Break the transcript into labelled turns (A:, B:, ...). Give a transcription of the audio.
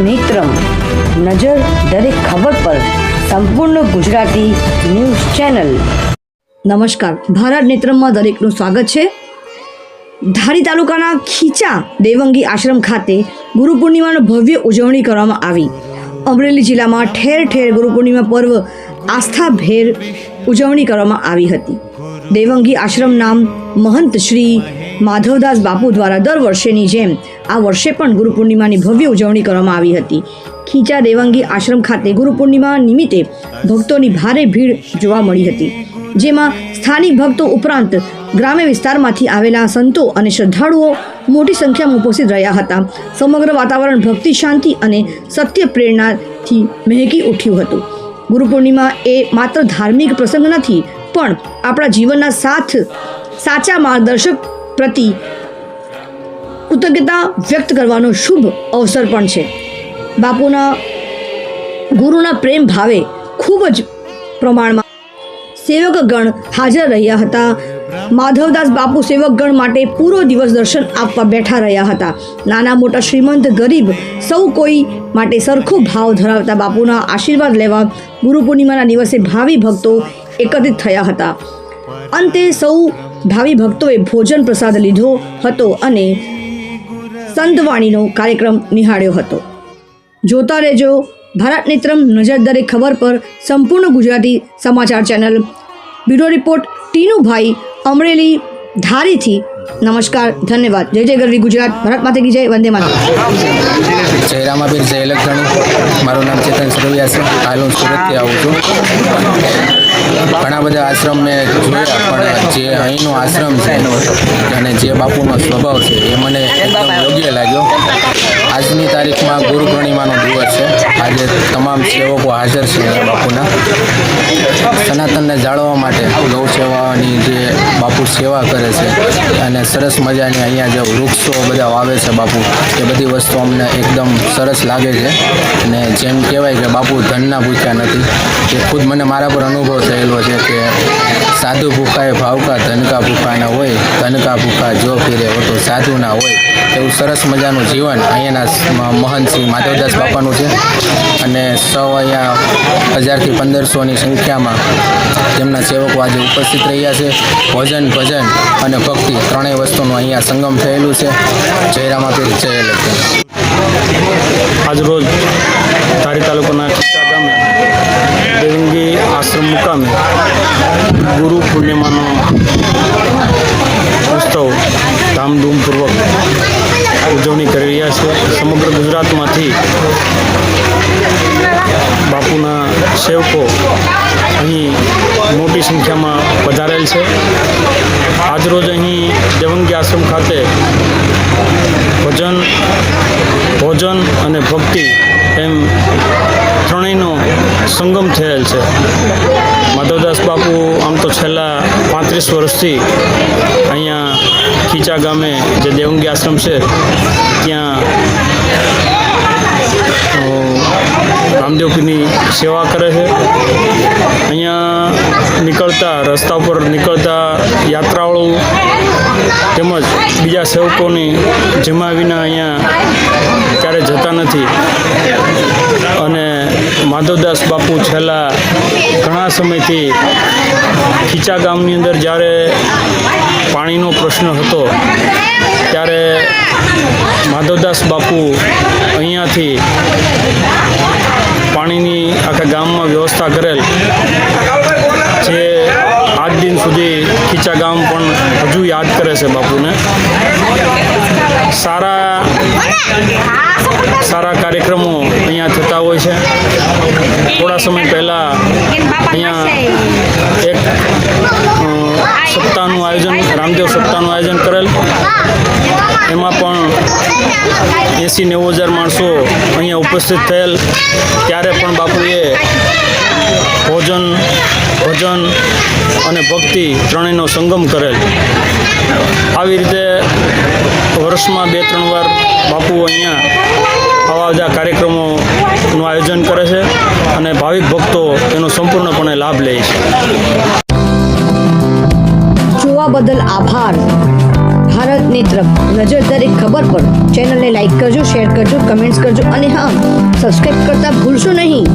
A: નેત્રમ નજર દરેક ખબર પર. સંપૂર્ણ ગુજરાતી ન્યૂઝ ચેનલ. નમસ્કાર. ભારત નેત્રમમાં દરેકનું સ્વાગત છે. ધારી તાલુકાના ખીચા દેવંગી આશ્રમ ખાતે ગુરુ પૂર્ણિમાનો ભવ્ય ઉજવણી કરવામાં આવી. અમરેલી જિલ્લામાં ઠેર ઠેર ગુરુ પૂર્ણિમા પર્વ આસ્થાભેર ઉજવણી કરવામાં આવી હતી. દેવંગી આશ્રમ નામ મહંત શ્રી માધવદાસ બાપુ દ્વારા દર વર્ષેની જેમ આ વર્ષે પણ ગુરુ પૂર્ણિમાની ભવ્ય ઉજવણી કરવામાં આવી હતી. ખીચા દેવંગી આશ્રમ ખાતે ગુરુ પૂર્ણિમા નિમિત્તે ભક્તોની ભારે ભીડ જોવા મળી હતી. જેમાં સ્થાનિક ભક્તો ઉપરાંત ગ્રામ્ય વિસ્તારમાંથી આવેલા સંતો અને શ્રદ્ધાળુઓ મોટી સંખ્યામાં ઉપસ્થિત રહ્યા હતા. સમગ્ર વાતાવરણ ભક્તિ, શાંતિ અને સત્ય પ્રેરણાથી મહેકી ઉઠ્યું હતું. ગુરુ પૂર્ણિમા એ માત્ર ધાર્મિક પ્રસંગ નથી પણ આપણા જીવનના સાથ, સાચા માર્ગદર્શક પ્રતિ કૃતજ્ઞતા વ્યક્ત કરવાનો શુભ અવસર પણ છે. બાપુના ગુરુના પ્રેમ ભાવે ખૂબ જ પ્રમાણમાં સેવકગણ હાજર રહ્યા હતા. માધવદાસ બાપુ સેવકગણ માટે પૂરો દિવસ દર્શન આપવા બેઠા રહ્યા હતા. નાના મોટા શ્રીમંત ગરીબ સૌ કોઈ માટે સરખો ભાવ ધરાવતા બાપુના આશીર્વાદ લેવા ગુરુ પૂર્ણિમાના દિવસે ભાવિ ભક્તો એકત્રિત થયા હતા. અંતે સૌ ભાવિ ભક્તોએ ભોજન પ્રસાદ લીધો હતો અને સંતવાણીનો કાર્યક્રમ નિહાળ્યો હતો. જોતા રહેજો ભારત નેત્રમ નજર ખબર પર સંપૂર્ણ ગુજરાતી સમાચાર channel. Bureau report Tinubhai Amreli. ધારીથી નમસ્કાર, ધન્યવાદ. જય જય ગરવી ગુજરાત. ભારત માતા કી જય, વંદે માતા
B: જય. રામાબીર જય લખણી મારું નામ ચેતન સરવિયા છે. હાલ હું સુરતથી આવું છું. ઘણા બધા આશ્રમ મેં જોયા, પણ જે અહીંનો આશ્રમ છે અને જે બાપુનો સ્વભાવ છે, એ મને એકદમ યોગ્ય લાગ્યો. આજની તારીખમાં ગુરુ પૂર્ણિમાનો દિવસ છે. આજે તમામ સેવકો હાજર છે બાપુના. સનાતનને જાળવવા માટે ગૌ સેવાની જે બાપુ સેવા કરે છે અને સરસ મજાની અહીંયા જે વૃક્ષો બધા વાવે છે બાપુ, એ બધી વસ્તુ અમને એકદમ સરસ લાગે છે. અને જેમ કહેવાય કે બાપુ ધનના ભૂખ્યા નથી. એ ખુદ મને મારા પર અનુભવ થયેલો છે કે સાધુ ભૂખાએ ભાવકા, ધનકા ભૂખાના હોય, ધનકા ભૂખા જો ફીરે હો તો સાધુ હોય. એવું સરસ મજાનું જીવન અહીંયાના મહંત શ્રી માધવદાસ બાપાનું છે. અને સૌ અહીંયા હજારથી પંદરસોની સંખ્યામાં તેમના સેવકો આજે ઉપસ્થિત રહ્યા છે. ભોજન, ભજન અને ભક્તિ ત્રણેય વસ્તુનું અહીંયા સંગમ થયેલું છે. જય રામાપીર, જય લખી
C: આજરોજ ધારી તાલુકાના ખીચા ગામે, દેવંગી આશ્રમ મુકામે ગુરુ પૂર્ણિમાનો ઉત્સવ ધામધૂમપૂર્વક ઉજવણી કરી રહ્યા છે. સમગ્ર ગુજરાતમાંથી બાપુના સેવકો અહીં મોટી સંખ્યામાં પધારેલ છે. આજરોજ અહીં દેવંગી આશ્રમ ખાતે ભજન, ભોજન અને ભક્તિ એમ ત્રણેયનો સંગમ થયેલ છે. માધવદાસ બાપુ આમ તો છેલ્લા પાંત્રીસ વર્ષથી અહીંયા ખીચા ગામે જે દેવંગી આશ્રમ છે ત્યાં અ, સેવા કરે છે. અહીંયા નીકળતા રસ્તા ઉપર નીકળતા યાત્રાળુ તેમજ બીજા સેવકોની જમા વિના અહીંયા ક્યારે જતા નથી. અને માધવદાસ બાપુ છેલ્લા ઘણા સમયથી ખીચા ગામની અંદર જ્યારે પાણીનો પ્રશ્ન હતો, ત્યારે માધવદાસ બાપુ અહીંયાથી પાણીની આખા ગામમાં વ્યવસ્થા કરેલ, જે આજ દિન સુધી ખીચા ગામ પણ હજુ યાદ કરે છે બાપુને. સારા સારા કાર્યક્રમો અહીંયા થતા હોય છે. થોડા સમય પહેલાં અહીંયા એક સપ્તાહનું આયોજન રામદેવ સપ્તાહનું આયોજન કરેલ. એમાં પણ એંસી નેવું હજાર માણસો અહીંયા ઉપસ્થિત થયેલ. ત્યારે પણ બાપુએ ભોજન ભજન અને ભક્તિ ત્રણેયનો સંગમ કરેલ. આવી રીતે વર્ષમાં બે ત્રણ વાર બાપુ અહીંયા આવા બધા કાર્યક્રમોનું આયોજન કરે છે અને ભાવિક ભક્તો એનો સંપૂર્ણપણે લાભ લે છે.
A: જોવા બદલ આભાર. ભારત નેત્ર નજર દરેક ખબર પર. ચેનલને લાઈક કરજો શેર કરજો કમેન્ટ્સ કરજો અને હા સબસ્ક્રાઈબ કરતા ભૂલશો નહીં.